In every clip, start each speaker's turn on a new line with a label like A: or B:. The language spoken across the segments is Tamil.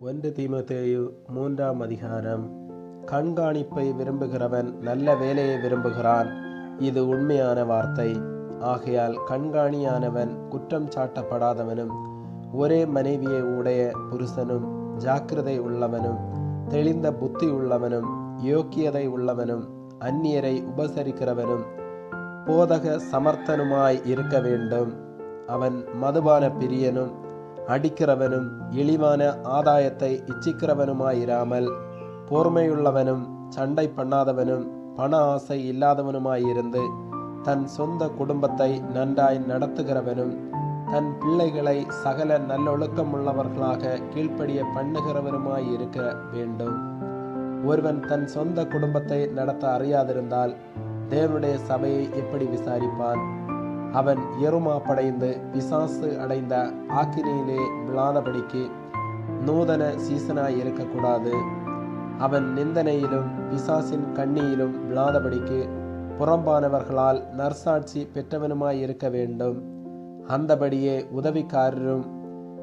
A: ஒன்று தீமத்தேயு மூன்றாம் அதிகாரம். கண்காணிப்பை விரும்புகிறவன் நல்ல வேலையை விரும்புகிறான். இது உண்மையான வார்த்தை. ஆகையால் கண்காணியானவன் குற்றம் சாட்டப்படாதவனும் ஒரே மனைவியை உடைய புருஷனும் ஜாக்கிரதை உள்ளவனும் தெளிந்த புத்தி உள்ளவனும் யோக்கியதை உள்ளவனும் அந்நியரை உபசரிக்கிறவனும் போதக சமர்த்தனுமாய் இருக்க வேண்டும். அவன் மதுபான பிரியனும் அடிக்கிறவனும் இழிவான ஆதாயத்தை இச்சிக்கிறவனுமாயிராமல் பொறுமையுள்ளவனும் சண்டை பண்ணாதவனும் பண ஆசை இல்லாதவனுமாயிருந்து தன் சொந்த குடும்பத்தை நன்றாய் நடத்துகிறவனும் தன் பிள்ளைகளை சகல நல்லொழுக்கமுள்ளவர்களாக கீழ்ப்படிய பண்ணுகிறவருமாயிருக்க வேண்டும். ஒருவன் தன் சொந்த குடும்பத்தை நடத்த அறியாதிருந்தால் தேவனுடைய சபையை எப்படி விசாரிப்பான். அவன் எருமாப்படைந்து பிசாசு அடைந்த ஆக்கினியிலே விழாதபடிக்கு நூதன சீசனாய் இருக்கக்கூடாது. அவன் நிந்தனையிலும் பிசாசின் கண்ணியிலும் விழாதபடிக்கு புறம்பானவர்களால் நற்சாட்சி பெற்றவனுமாய் இருக்க வேண்டும். அந்தபடியே உதவிக்காரரும்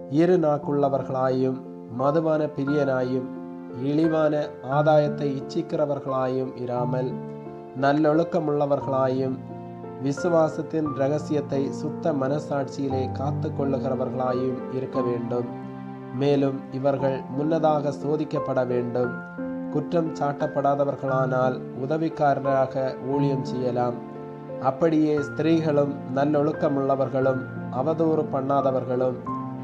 A: இரு நாக்குள்ளவர்களாயும் மதுவான பிரியனாயும் இழிவான ஆதாயத்தை இச்சிக்கிறவர்களாயும் இராமல் நல்லொழுக்கமுள்ளவர்களாயும் விசுவாசத்தின் ரகசியத்தை சுத்த மனசாட்சியிலே காத்து கொள்ளுகிறவர்களாயும் இருக்க வேண்டும். மேலும் இவர்கள் முன்னதாக சோதிக்கப்பட வேண்டும். குற்றம் சாட்டப்படாதவர்களானால் உதவிக்காரராக ஊழியம் செய்யலாம். அப்படியே ஸ்திரீகளும் நல்லொழுக்கமுள்ளவர்களும் அவதூறு பண்ணாதவர்களும்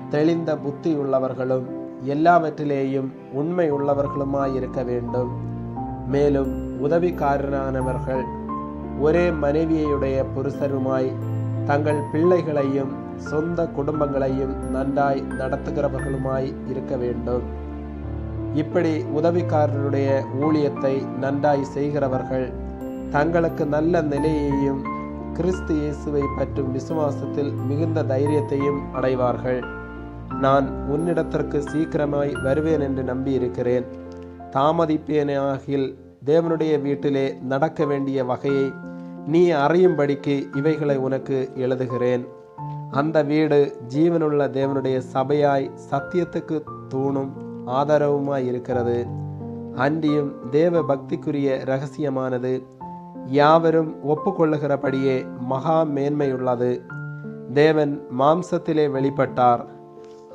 A: தெளிந்த புத்தி உள்ளவர்களும் எல்லாவற்றிலேயும் உண்மை உள்ளவர்களுமாயிருக்க வேண்டும். மேலும் உதவிக்காரரானவர்கள் ஒரே மனைவியுடைய புருஷருமாய் தங்கள் பிள்ளைகளையும் சொந்த குடும்பங்களையும் நன்றாய் நடத்துகிறவர்களுமாய் இருக்க வேண்டும். இப்படி உதவிக்காரருடைய ஊழியத்தை நன்றாய் செய்கிறவர்கள் தங்களுக்கு நல்ல நிலையையும் கிறிஸ்து இயேசுவை பற்றும் விசுவாசத்தில் மிகுந்த தைரியத்தையும் அடைவார்கள். நான் உன்னிடத்திற்கு சீக்கிரமாய் வருவேன் என்று நம்பியிருக்கிறேன். தாமதிப்பேனாகில் தேவனுடைய வீட்டிலே நடக்க வேண்டிய வகையை நீ அறியும்படிக்கு இவைகளை உனக்கு எழுதுகிறேன். அந்த வீடு ஜீவனுள்ள தேவனுடைய சபையாய் சத்தியத்துக்கு தூணும் ஆதரவுமாய் இருக்கிறது. அன்றியும் தேவ பக்திக்குரிய ரகசியமானது. யாவரும் ஒப்புக்கொள்ளுகிறபடியே மகா மேன்மையுள்ளது. தேவன் மாம்சத்திலே வெளிப்பட்டார்.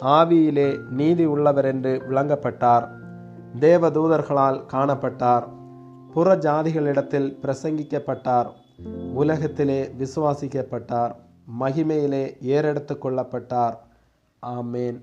A: ஆவியிலே நீதி உள்ளவர் என்று விளங்கப்பட்டார். தேவதூதர்களால் காணப்பட்டார். புற ஜாதிகளிடத்தில் பிரசங்கிக்கப்பட்டார். உலகத்திலே விசுவாசிக்கப்பட்டார். மகிமையிலே ஏறெடுத்து கொள்ளப்பட்டார். ஆமேன்.